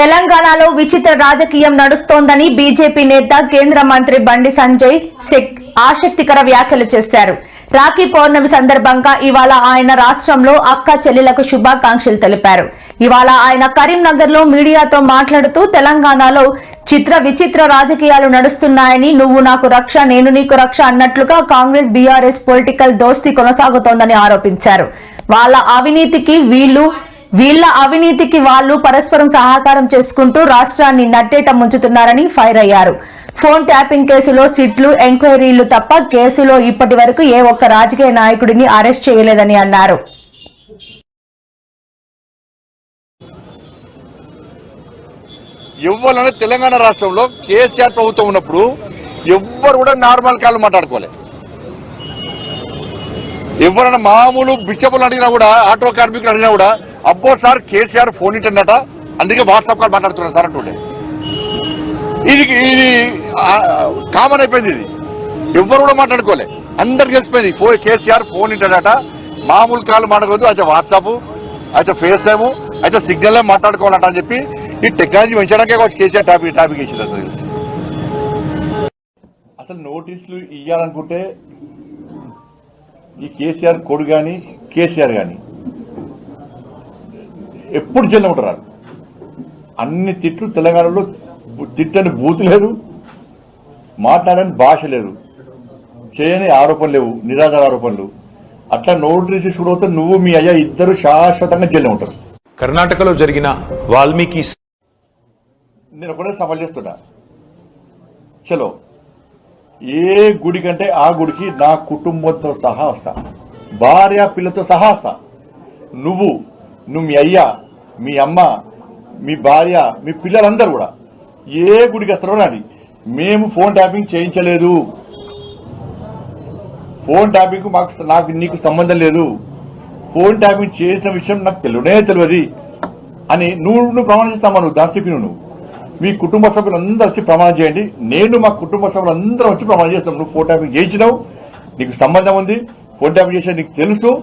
తెలంగాణలో విచిత్ర రాజకీయం నడుస్తోందని బీజేపీ నేత కేంద్ర మంత్రి బండి సంజయ్ ఆసక్తికర వ్యాఖ్యలు చేశారు. రాఖీ పౌర్ణమి సందర్భంగా ఇవాళ ఆయన రాష్ట్రంలో అక్క చెల్లెలకు శుభాకాంక్షలు తెలిపారు. ఇవాళ ఆయన కరీంనగర్లో మీడియాతో మాట్లాడుతూ తెలంగాణలో చిత్ర విచిత్ర రాజకీయాలు నడుస్తున్నాయని నువ్వు నాకు రక్ష నేను నీకు రక్ష అన్నట్లుగా కాంగ్రెస్ బీఆర్ఎస్ పొలిటికల్ దోస్తీ కొనసాగుతోందని ఆరోపించారు. వాళ్ళ అవినీతికి వీళ్ళు వీళ్ళ అవినీతికి వాళ్ళు పరస్పరం సహకారం చేసుకుంటూ రాష్ట్రాన్ని నట్టేట ముంచుతున్నారని ఫైర్ అయ్యారు. ఫోన్ ట్యాపింగ్ కేసులో సిట్లు ఎంక్వైరీలు తప్ప కేసులో ఇప్పటి వరకు ఏ ఒక్క రాజకీయ నాయకుడిని అరెస్ట్ చేయలేదని అన్నారు. ఇవ్వాలని తెలంగాణ రాష్ట్రంలో కేసీఆర్ ప్రభుత్వం ఉన్నప్పుడు ఎవ్వరు కూడా నార్మల్ కాళ్ళు మాట్లాడుకోలే. ఎవరైనా మామూలు బిచ్చపులు అడిగినా కూడా ఆటో కార్మికులు అడిగినా కూడా అబ్బో సార్ కేసీఆర్ ఫోన్ ఇంటన్నట అందుకే వాట్సాప్ కాల్ మాట్లాడుతున్నారు సార్ అంటుండే. ఇది ఇది కామన్ అయిపోయింది ఇది. ఎవ్వరు కూడా మాట్లాడుకోలే. అందరికి తెలిసిపోయింది. ఫోన్ కేసీఆర్ ఫోన్ ఇంటన్నట మామూలు కాల్ మాట్లాడదు అయితే వాట్సాప్ అయితే ఫేస్ టైము అయితే సిగ్నల్ మాట్లాడుకోవాలంట అని చెప్పి ఈ టెక్నాలజీ పెంచడానికే కేసీఆర్ టాపిక్ టాపిక్ ఇచ్చింది అసలు తెలిసి. అసలు నోటీసులు ఇవ్వాలనుకుంటే ఈ కేసీఆర్ కొడు కానీ కేసీఆర్ కానీ ఎప్పుడు జైల్లో ఉంటారు అన్ని తిట్లు తెలంగాణలో తిట్టని బూతు లేదు మాట్లాడని భాష లేదు చేయని ఆరోపణలు లేవు నిరాధార ఆరోపణలు అట్లా నోటీసు చూడవుతే నువ్వు మీ అయ్యా ఇద్దరు శాశ్వతంగా జైల్లో ఉంటారు. కర్ణాటకలో జరిగిన వాల్మీకి నేను ఒకటే సవాల్ చేస్తున్నా. చలో ఏ గుడి కంటే ఆ గుడికి నా కుటుంబంతో సహా వస్తా. భార్య పిల్లతో సహా వస్తా. నువ్వు నువ్వు మీ అయ్యా మీ అమ్మ మీ భార్య మీ పిల్లలందరూ కూడా ఏ గుడికి వస్తారో నాది. మేము ఫోన్ ట్యాపింగ్ చేయించలేదు. ఫోన్ ట్యాపింగ్ మాకు నాకు నీకు సంబంధం లేదు. ఫోన్ ట్యాపింగ్ చేసిన విషయం నాకు తెలియనే తెలియదు. అని నువ్వు నువ్వు ప్రమాణం చేస్తామా నువ్వు దాస్తికి నువ్వు? మీ కుటుంబ సభ్యులందరూ వచ్చి ప్రమాణం చేయండి. నేను మా కుటుంబ సభ్యులందరూ వచ్చి ప్రమాణం చేస్తాం. నువ్వు ఫోన్ ట్యాపింగ్ చేయించినావు. నీకు సంబంధం ఉంది. ఫోన్ ట్యాపింగ్ చేసే నీకు తెలుసు.